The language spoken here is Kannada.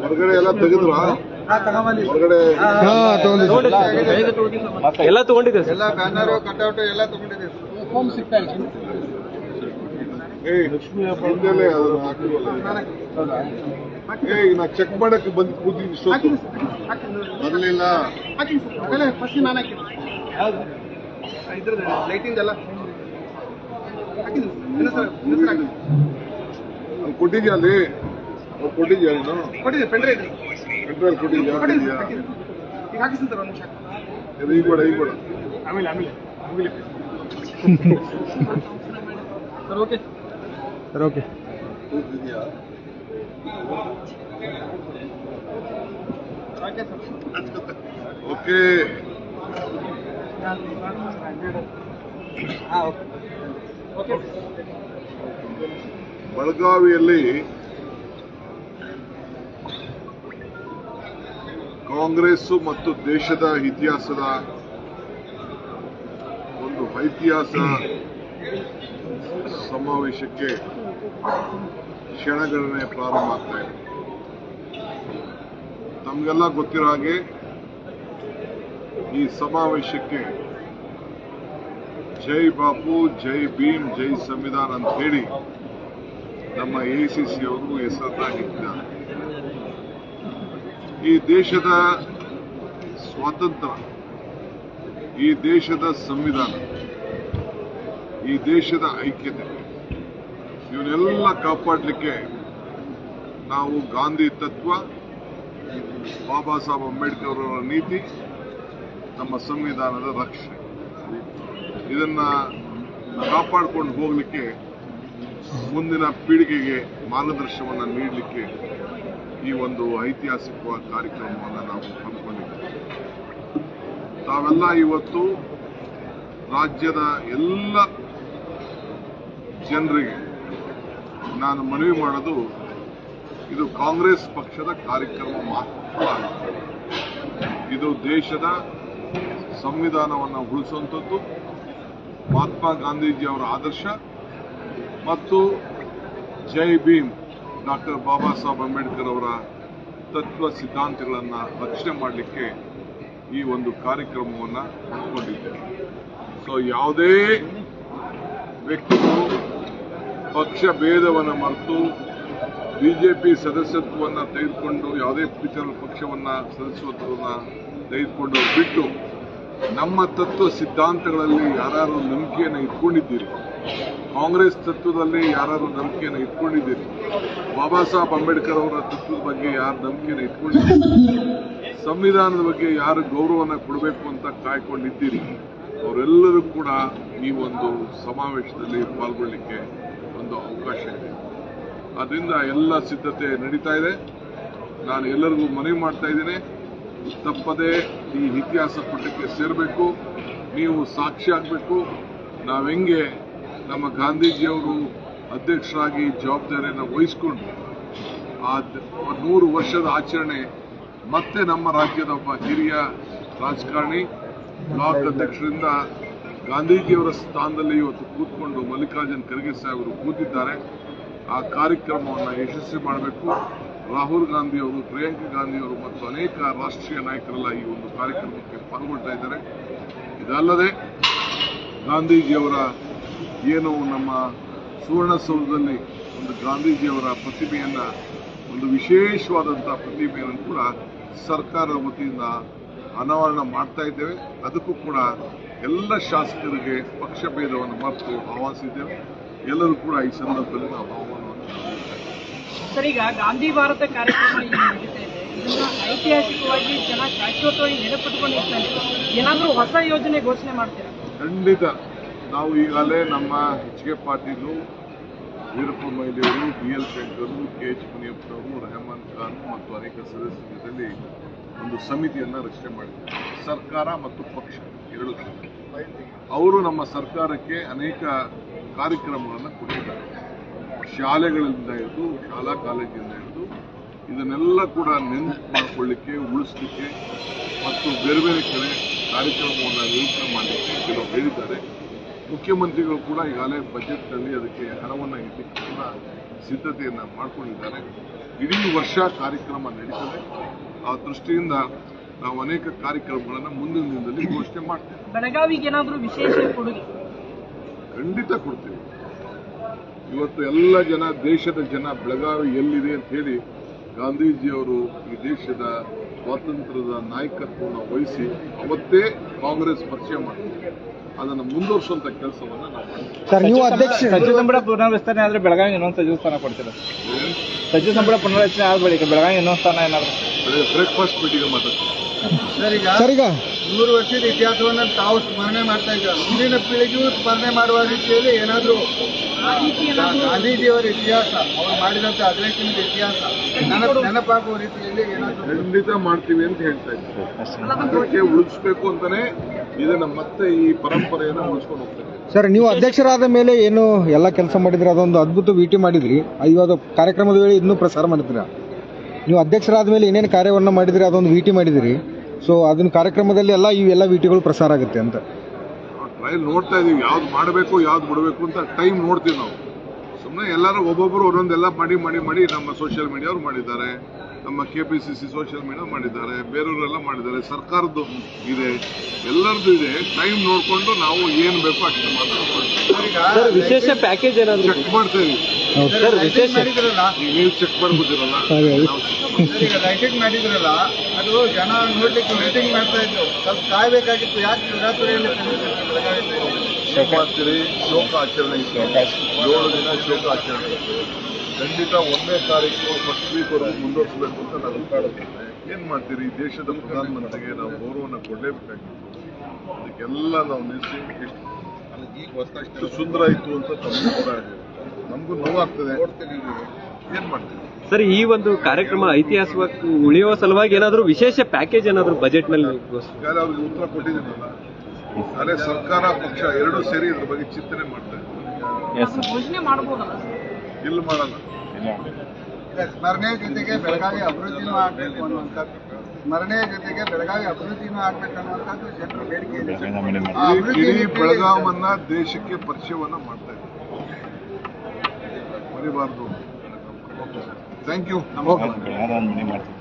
ಹೊರಗಡೆ ಎಲ್ಲ ತೆಗೆದ್ರ ಹೊರಗಡೆ ಎಲ್ಲ ತಗೊಂಡಿದೆ ಎಲ್ಲ ಬ್ಯಾನರ್ ಕಟ್ಔಟ್ ಎಲ್ಲ ತಗೊಂಡಿದ್ದೀವಿ ಫೋಮ್ ಸಿಗ್ತಾ ಇಲ್ಲ. ಲಕ್ಷ್ಮಿ ಹಬ್ಬ ಹಾಕಿಲ್ವಲ್ಲ ಏಯ್ ನಾ ಚೆಕ್ ಮಾಡಕ್ಕೆ ಬಂದು ಕೂತೀನಿ ಇಷ್ಟೊತ್ತು. ಬರ್ಲಿಲ್ಲ. ಫಸ್ಟ್ ನಾನು ಹಾಕಿನಿ ಇದ್ರದ್ದು ಅಲ್ಲಿ ಕೊಟ್ಟಿದ್ಯಾ ಅಲ್ಲಿ? ಕೊಟ್ಟಿದ್ಯಾ ನೀನು ಕೊಟ್ಟಿದ್ದೆ ಪೆಂಡ್ರೆ ಇದ್ರಿ ಪೆಟ್ರೋಲ್ ಕೊಟ್ಟಿದ್ಯಾ? ಈಗ ಹಾಕಿಸ್ತೀನಿ ಸರ್ ಒಂದು ನಿಮಿಷ. ಇದು ಈಗ ಬೇಡ ಈಗ ಬೇಡ. ಆಮೇಲೆ ಆಮೇಲೆ ಆಮೇಲೆ. ಸರ್ ಓಕೆ ಸರ್ ಓಕೆ ಕೂತಿದ್ಯಾ ಓಕೆ. ಬೆಳಗಾವಿಯಲ್ಲಿ ಕಾಂಗ್ರೆಸ್ ಮತ್ತು ದೇಶದ ಇತಿಹಾಸದ ಒಂದು ಐತಿಹಾಸ ಸಮಾವೇಶಕ್ಕೆ ಕ್ಷಣಗಣನೆ ಪ್ರಾರಂಭ ಆಗ್ತಾ ಇದೆ. ತಮಗೆಲ್ಲ ಗೊತ್ತಿರೋ ಹಾಗೆ ಈ ಸಮಾವೇಶಕ್ಕೆ ಜೈ ಬಾಪು, ಜೈ ಭೀಮ್, ಜೈ ಸಂವಿಧಾನ ಅಂತ ಹೇಳಿ ನಮ್ಮ ಎಐಸಿಸಿ ಅವರು ಹೆಸರನ್ನ ಇಟ್ಟಿದ್ದಾರೆ. ಈ ದೇಶದ ಸ್ವಾತಂತ್ರ್ಯ, ಈ ದೇಶದ ಸಂವಿಧಾನ, ಈ ದೇಶದ ಐಕ್ಯತೆ ಇವನ್ನೆಲ್ಲ ಕಾಪಾಡಲಿಕ್ಕೆ ನಾವು ಗಾಂಧಿ ತತ್ವ, ಬಾಬಾ ಸಾಹೇಬ್ ಅಂಬೇಡ್ಕರ್ ಅವರ ನೀತಿ, ನಮ್ಮ ಸಂವಿಧಾನದ ರಕ್ಷಣೆ. ಇದನ್ನ ಕಾಪಾಡಿಕೊಂಡು ಹೋಗಲಿಕ್ಕೆ ಮುಂದಿನ ಪೀಳಿಗೆಗೆ ಮಾರ್ಗದರ್ಶನವನ್ನು ನೀಡಲಿಕ್ಕೆ ಈ ಒಂದು ಐತಿಹಾಸಿಕವಾದ ಕಾರ್ಯಕ್ರಮವನ್ನು ನಾವು ಹಮ್ಮಿಕೊಂಡಿದ್ದೇವೆ. ತಾವೆಲ್ಲ ಇವತ್ತು ರಾಜ್ಯದ ಎಲ್ಲ ಜನರಿಗೆ ನಾನು ಮನವಿ ಮಾಡೋದು, ಇದು ಕಾಂಗ್ರೆಸ್ ಪಕ್ಷದ ಕಾರ್ಯಕ್ರಮ ಮಾತ್ರ ಇದು ದೇಶದ ಸಂವಿಧಾನವನ್ನು ಉಳಿಸುವಂಥದ್ದು. ಮಹಾತ್ಮ ಗಾಂಧೀಜಿ ಅವರ ಆದರ್ಶ ಮತ್ತು ಜೈ ಭೀಮ್ ಡಾಕ್ಟರ್ ಬಾಬಾ ಸಾಹೇಬ್ ಅಂಬೇಡ್ಕರ್ ಅವರ ತತ್ವ ಸಿದ್ಧಾಂತಗಳನ್ನು ರಕ್ಷಣೆ ಮಾಡಲಿಕ್ಕೆ ಈ ಒಂದು ಕಾರ್ಯಕ್ರಮವನ್ನು ಹಮ್ಮಿಕೊಂಡಿದ್ದೇವೆ ಸೊ ಯಾವುದೇ ವ್ಯಕ್ತಿಗಳು ಪಕ್ಷ ಭೇದವನ್ನು ಮರೆತು ಬಿಜೆಪಿ ಸದಸ್ಯತ್ವವನ್ನು ತೆಗೆದುಕೊಂಡು ಯಾವುದೇ ಇತರ ಪಕ್ಷವನ್ನು ಸದಸ್ಯತ್ವವನ್ನು ತೆಗೆದುಕೊಂಡು ಬಿಟ್ಟು ನಮ್ಮ ತತ್ವ ಸಿದ್ಧಾಂತಗಳಲ್ಲಿ ಯಾರು ನಂಬಿಕೆಯನ್ನು ಇಟ್ಕೊಂಡಿದ್ದೀರಿ? ಕಾಂಗ್ರೆಸ್ ತತ್ವದಲ್ಲಿ ಯಾರು ನಂಬಿಕೆಯನ್ನು ಇಟ್ಕೊಂಡಿದ್ದೀರಿ? ಬಾಬಾ ಸಾಹೇಬ್ ಅಂಬೇಡ್ಕರ್ ಅವರ ತತ್ವದ ಬಗ್ಗೆ ಯಾರು ನಂಬಿಕೆಯನ್ನು ಇಟ್ಕೊಂಡಿದ್ದೀರಿ? ಸಂವಿಧಾನದ ಬಗ್ಗೆ ಯಾರು ಗೌರವನ ಕೊಡಬೇಕು ಅಂತ ಕಾಯ್ಕೊಂಡಿದ್ದೀರಿ? ಅವರೆಲ್ಲರೂ ಕೂಡ ಈ ಒಂದು ಸಮಾವೇಶದಲ್ಲಿ ಪಾಲ್ಗೊಳ್ಳಿಕ್ಕೆ ಅದರಿಂದ ಎಲ್ಲ ಸಿದ್ಧತೆ ನಡೀತಾ ಇದೆ. ನಾನು ಎಲ್ಲರಿಗೂ ಮನವಿ ಮಾಡ್ತಾ ಇದ್ದೀನಿ. ತಪ್ಪದೆ ಈ ಇತಿಹಾಸ ಪುಟಕ್ಕೆ ಸೇರಬೇಕು. ನೀವು ಸಾಕ್ಷಿ ಆಗಬೇಕು. ನಾವು ಹೆಂಗೆ ನಮ್ಮ ಗಾಂಧೀಜಿಯವರು ಅಧ್ಯಕ್ಷರಾಗಿ ಜವಾಬ್ದಾರಿಯನ್ನು ವಹಿಸ್ಕೊಂಡು ಆ ನೂರು ವರ್ಷದ ಆಚರಣೆ ಮತ್ತೆ ನಮ್ಮ ರಾಜ್ಯದ ಒಬ್ಬ ಹಿರಿಯ ರಾಜಕಾರಣಿ, ಬ್ಲಾಕ್ ಅಧ್ಯಕ್ಷರಿಂದ ಗಾಂಧೀಜಿಯವರ ಸ್ಥಾನದಲ್ಲಿ ಇವತ್ತು ಕೂತ್ಕೊಂಡು ಮಲ್ಲಿಕಾರ್ಜುನ್ ಖರ್ಗೆ ಸಾಹೇಬರು ಕೂತಿದ್ದಾರೆ. ಆ ಕಾರ್ಯಕ್ರಮವನ್ನು ಯಶಸ್ವಿ ಮಾಡಬೇಕು. ರಾಹುಲ್ ಗಾಂಧಿ ಅವರು ಪ್ರಿಯಾಂಕಾ ಗಾಂಧಿ ಅವರು ಮತ್ತು ಅನೇಕ ರಾಷ್ಟ್ರೀಯ ನಾಯಕರೆಲ್ಲ ಈ ಒಂದು ಕಾರ್ಯಕ್ರಮಕ್ಕೆ ಪಾಲ್ಗೊಳ್ತಾ ಇದ್ದಾರೆ. ಇದಲ್ಲದೆ ಗಾಂಧೀಜಿಯವರ ಏನು ನಮ್ಮ ಸುವರ್ಣಸೌಧದಲ್ಲಿ ಒಂದು ಗಾಂಧೀಜಿಯವರ ಪ್ರತಿಮೆಯನ್ನು, ಒಂದು ವಿಶೇಷವಾದಂಥ ಪ್ರತಿಮೆಯನ್ನು ಕೂಡ ಸರ್ಕಾರ ವತಿಯಿಂದ ಅನಾವರಣ ಮಾಡ್ತಾ ಇದ್ದೇವೆ. ಅದಕ್ಕೂ ಕೂಡ ಎಲ್ಲ ಶಾಸಕರಿಗೆ ಪಕ್ಷಭೇದವನ್ನು ಮರೆತು ಆಹ್ವಾನಿಸಿದ್ದೇವೆ. ಎಲ್ಲರೂ ಕೂಡ ಈ ಸಂದರ್ಭದಲ್ಲಿ ನಾವು ಆಹ್ವಾನವನ್ನು ಸರ್ ಈಗ ಗಾಂಧಿ ಭಾರತ ಕಾರ್ಯಕ್ರಮ ಈಗ ನಡೀತಾ ಇದೆ. ಇದನ್ನ ಐತಿಹಾಸಿಕವಾಗಿ ಜನ ಶಾಶ್ವತವಾಗಿ ನೆನಪಿಟ್ಕೊಂಡು ಏನಾದರೂ ಹೊಸ ಯೋಜನೆ ಘೋಷಣೆ ಮಾಡ್ತೀರಾ? ಖಂಡಿತ. ನಾವು ಈಗಾಗಲೇ ನಮ್ಮ H K Patil Veerappa ಮೊಯ್ಲಿಯವರು B L Shankar K H ಮುನಿಯಪ್ಪನವರು Rahman Khan ಮತ್ತು ಅನೇಕ ಸದಸ್ಯರಲ್ಲಿ ಒಂದು ಸಮಿತಿಯನ್ನು ರಚನೆ ಮಾಡಿದ್ದಾರೆ. ಸರ್ಕಾರ ಮತ್ತು ಪಕ್ಷ ಎರಡು. ಅವರು ನಮ್ಮ ಸರ್ಕಾರಕ್ಕೆ ಅನೇಕ ಕಾರ್ಯಕ್ರಮಗಳನ್ನು ಕೊಟ್ಟಿದ್ದಾರೆ. ಶಾಲೆಗಳಿಂದ ಹಿಡಿದು, ಶಾಲಾ ಕಾಲೇಜಿಂದ ಹಿಡಿದು, ಇದನ್ನೆಲ್ಲ ಕೂಡ ನೆನಪು ಮಾಡಿಕೊಳ್ಳಿಕ್ಕೆ, ಉಳಿಸ್ಲಿಕ್ಕೆ ಮತ್ತು ಬೇರೆ ಬೇರೆ ಕಡೆ ಕಾರ್ಯಕ್ರಮವನ್ನು ನಿರೂಪಣೆ ಮಾಡಲಿಕ್ಕೆ ಕೆಲವು ಹೇಳಿದ್ದಾರೆ. ಮುಖ್ಯಮಂತ್ರಿಗಳು ಕೂಡ ಈಗಾಗಲೇ ಬಜೆಟ್ನಲ್ಲಿ ಅದಕ್ಕೆ ಹಣವನ್ನು ಇಡಲಿಕ್ಕೆ ಕೂಡ ಸಿದ್ಧತೆಯನ್ನು ಮಾಡಿಕೊಂಡಿದ್ದಾರೆ. ಇಡೀ ವರ್ಷ ಕಾರ್ಯಕ್ರಮ ನಡೀತದೆ. ಆ ದೃಷ್ಟಿಯಿಂದ ನಾವು ಅನೇಕ ಕಾರ್ಯಕ್ರಮಗಳನ್ನು ಮುಂದಿನ ದಿನದಲ್ಲಿ ಘೋಷಣೆ ಮಾಡ್ತೇವೆ. ಬೆಳಗಾವಿಗೆ ಏನಾದರೂ ವಿಶೇಷ ಕೊಡುಗೆ? ಖಂಡಿತ ಕೊಡ್ತೀವಿ. ಇವತ್ತು ಎಲ್ಲ ಜನ ದೇಶದ ಜನ ಬೆಳಗಾವಿ ಎಲ್ಲಿದೆ ಅಂತ ಹೇಳಿ ಗಾಂಧೀಜಿಯವರು ಈ ದೇಶದ ಸ್ವಾತಂತ್ರ್ಯದ ನಾಯಕತ್ವವನ್ನು ವಹಿಸಿ ಅವತ್ತೇ ಕಾಂಗ್ರೆಸ್ ಪರಿಚಯ ಮಾಡಿದ್ರು. ಅದನ್ನು ಮುಂದುವರಿಸುವಂತ ಕೆಲಸವನ್ನ ನಾವು ಮಾಡ್ತೀವಿ. ಸಂಪುಟ ಪುನರ್ವಿಸ್ತರಣೆ ಆದ್ರೆ ಬೆಳಗಾವಿ ಇನ್ನೊಂದು ಸಚಿವ ಸ್ಥಾನ ಕೊಡ್ತೀರ ಸಚಿವ ಸಂಪುಟ ಪುನರ್ರಚನೆ ಆದ ಬಳಿಕ ಬೆಳಗಾವಿ ಇನ್ನೊಂದು ಸ್ಥಾನ ಏನಾದ್ರು? ಬ್ರೇಕ್ಫಾಸ್ಟ್ ಮೀಟಿಂಗ್ ಮಾತಾಡ್ತೀವಿ. ಸರ್ ಈಗ ನೂರು ವರ್ಷದ ಇತಿಹಾಸವನ್ನು ತಾವು ಸ್ಮರಣೆ ಮಾಡ್ತಾ ಇದ್ದಾರೆ? ಮುಂದಿನ ಪೀಳಿಗೆಯೂ ಸ್ಮರಣೆ ಮಾಡುವ ರೀತಿಯಲ್ಲಿ ಏನಾದರೂ ಆ ರೀತಿ ಏನಾದರೂ ಗಾಂಧೀಜಿಯವರ ಇತಿಹಾಸ ಅವರು ಮಾಡಿದಂಥ ಅಧಿವೇಶನದ ಇತಿಹಾಸ ನನಗೆ ನೆನಪಾಗುವ ರೀತಿಯಲ್ಲಿ ಏನಾದರೂ ಖಂಡಿತ ಮಾಡ್ತೀವಿ ಅಂತ ಹೇಳ್ತಾ ಇದ್ದಾರೆ ಅದಕ್ಕೆ ಉಳಿಸ್ಬೇಕು ಅಂತಾನೆ ಇದನ್ನ ಮತ್ತೆ ಈ ಪರಂಪರೆಯನ್ನು ಉಳಿಸ್ಕೊಂಡು ಹೋಗ್ತಾರೆ ಸರ್ ನೀವು ಅಧ್ಯಕ್ಷರಾದ ಮೇಲೆ ಏನು ಎಲ್ಲ ಕೆಲಸ ಮಾಡಿದ್ರಿ ಅದೊಂದು ಅದ್ಭುತ ವಿಟಿ ಮಾಡಿದ್ರಿ. ಇವಾಗ ಕಾರ್ಯಕ್ರಮದ ವೇಳೆ ಇನ್ನೂ ಪ್ರಸಾರ ಮಾಡಿದ್ರಿ ನೀವು ಅಧ್ಯಕ್ಷರಾದ ಮೇಲೆ ಏನೇನು ಕಾರ್ಯವನ್ನು ಮಾಡಿದಿರಿ ಅದೊಂದು ವಿಟಿ ಮಾಡಿದಿರಿ. ಸೊ ಅದನ್ನ ಕಾರ್ಯಕ್ರಮದಲ್ಲಿ ಎಲ್ಲ ಇವೆಲ್ಲ ವಿಟಿಗಳು ಪ್ರಸಾರ ಆಗುತ್ತೆ ಅಂತ. ಟ್ರಯಲ್ ನೋಡ್ತಾ ಇದೀವಿ ಯಾವ್ದು ಮಾಡಬೇಕು ಯಾವ್ದು ಬಿಡಬೇಕು ಅಂತ ಟೈಮ್ ನೋಡ್ತೀವಿ ನಾವು. ಸುಮ್ಮನೆ ಎಲ್ಲರೂ ಒಬ್ಬೊಬ್ಬರು ಒಂದೊಂದೆಲ್ಲ ಮಾಡಿ ಮಾಡಿ ಮಾಡಿ ನಮ್ಮ ಸೋಷಿಯಲ್ ಮೀಡಿಯಾವ್ರು ಮಾಡಿದ್ದಾರೆ. ನಮ್ಮ K P C C social media ಮಾಡಿದ್ದಾರೆ. ಬೇರೆಯವರೆಲ್ಲ ಮಾಡಿದ್ದಾರೆ. ಸರ್ಕಾರದ್ದು ಇದೆ. ಎಲ್ಲರದ್ದು ಇದೆ. ಟೈಮ್ ನೋಡಿಕೊಂಡು ನಾವು ಏನು ಬೇಕೋ ಅಷ್ಟು ಮಾತಾಡ್ಕೊಂಡು ಸರ್ ವಿಶೇಷ ಪ್ಯಾಕೇಜ್ ಏನಾದ್ರು ಚೆಕ್ ಮಾಡ್ತಾ ಇದೀವಿ. ಸರ್ ವಿಶೇಷ. ಮಾಡಿದ್ರಲ್ಲ? ನೀವು ಚೆಕ್ ಮಾಡ್ಬೋದಿರಲ್ಲ. ಈಗ ಲೈಟಿಂಗ್ ಮಾಡಿದ್ರಲ್ಲ ಅದು ಜನ ನೋಡ್ಲಿಕ್ಕೆ ಮೀಟಿಂಗ್ ಮಾಡ್ತಾ ಇದ್ರು. ಸ್ವಲ್ಪ ಕಾಯ್ಬೇಕಾಗಿತ್ತು ಯಾಕೆ ಶಿವರಾತ್ರಿಯಲ್ಲಿ ಮಾಡ್ತೀರಿ ಶೋಕ ಆಚರಣೆ ಇತ್ತು. ಏಳು ದಿನ ಶೋಕ ಆಚರಣೆ ಖಂಡಿತ ಒಂದೇ ತಾರೀಕು ಫಸ್ಟ್ ವೀಕ್ ಮುಂದುವರಿಸಬೇಕು ಅಂತ ನಾನು ಕಾಡುತ್ತೇನೆ ಏನ್ ಮಾಡ್ತೀರಿ? ದೇಶದ ಪ್ರಧಾನಮಂತ್ರಿಗೆ ನಾವು ಗೌರವನ ಕೊಡಲೇಬೇಕಾಗಿತ್ತು. ಅದಕ್ಕೆಲ್ಲ ನಾವು ನಿಲ್ಲಿಸಿ. ಎಷ್ಟು ಸುಂದರ ಇತ್ತು ಅಂತ ತಮ್ಮ ಕೂಡ ನಮಗೂ ನೋವಾಗ್ತದೆ. ಏನ್ ಮಾಡ್ತೀವಿ ಸರ್ ಈ ಒಂದು ಕಾರ್ಯಕ್ರಮ ಐತಿಹಾಸಿಕ ಉಳಿಯುವ ಸಲುವಾಗಿ ಏನಾದರೂ ವಿಶೇಷ ಪ್ಯಾಕೇಜ್ ಏನಾದರೂ ಬಜೆಟ್ನಲ್ಲಿ ಅವ್ರಿಗೆ ಉತ್ತರ ಕೊಟ್ಟಿದ್ದೀನಲ್ಲ. ಅದೇ ಸರ್ಕಾರ ಪಕ್ಷ ಎರಡು ಸೇರಿ ಇದ್ರ ಬಗ್ಗೆ ಚಿಂತನೆ ಮಾಡ್ತಾರೆ? ಇಲ್ಲಿ ಮಾಡಲ್ಲ. ಸ್ಮರಣೆಯ ಜೊತೆಗೆ ಬೆಳಗಾವಿ ಅಭಿವೃದ್ಧಿನೂ ಆಗಬೇಕು ಅನ್ನುವಂಥದ್ದು ಸ್ಮರಣೆಯ ಜೊತೆಗೆ ಬೆಳಗಾವಿ ಅಭಿವೃದ್ಧಿನೂ ಆಗ್ಬೇಕು ಅನ್ನುವಂಥದ್ದು ಜನರ ಬೇಡಿಕೆ ಇದೆ. ಬೆಳಗಾವನ್ನ ದೇಶಕ್ಕೆ ಪರಿಚಯವನ್ನ ಮಾಡ್ತಾ ಇದ್ದಾರೆ. ಮರಿಬಾರ್ದು ಥ್ಯಾಂಕ್ ಯು ನಮಸ್ಕಾರ